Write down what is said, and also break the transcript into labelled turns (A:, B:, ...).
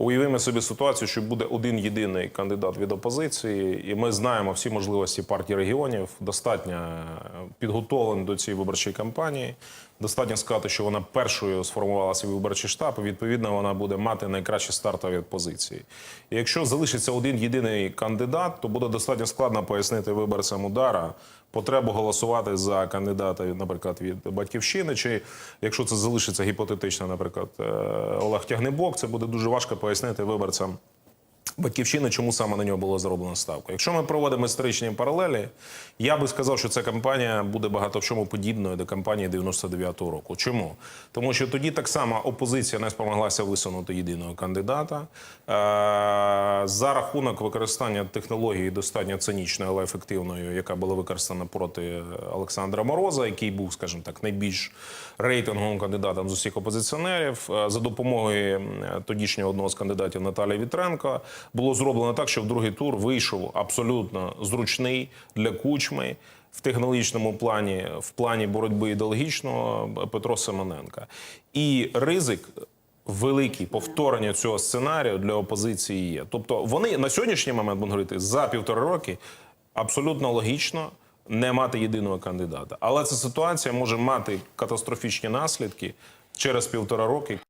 A: Уявимо собі ситуацію, що буде один єдиний кандидат від опозиції, і ми знаємо всі можливості партії регіонів. Достатньо е, підготовлені до цієї виборчої кампанії. Достатньо сказати, що вона першою сформувала свій виборчий штаб. і Відповідно, вона буде мати найкращі стартові позиції. І якщо залишиться один єдиний кандидат, то буде достатньо складно пояснити виборцям удара потребу голосувати за кандидата, наприклад, від батьківщини, чи якщо це залишиться гіпотетично, наприклад, е, Олег Тягнебок, це буде дуже важко пояснити виборцям. Батьківщини, чому саме на нього було зроблено ставку. Якщо ми проводимо історичні паралелі, я би сказав, що ця кампанія буде багато в чому подібною до кампанії 99-го року. Чому? Тому що тоді так само опозиція не спромоглася висунути єдиного кандидата. За рахунок використання технології достатньо цинічної, але ефективної, яка була використана проти Олександра Мороза, який був, скажімо так, найбільш рейтинговим кандидатом з усіх опозиціонерів, е, за допомогою тодішнього одного з кандидатів Наталії Вітренко, було зроблено так, що в другий тур вийшов абсолютно зручний для кучми. В технологічному плані, в плані боротьби ідеологічного Петро Семененка. І ризик великий повторення цього сценарію для опозиції є. Тобто вони на сьогоднішній момент будуть говорити за півтора роки абсолютно логічно не мати єдиного кандидата. Але ця ситуація може мати катастрофічні наслідки через півтора роки.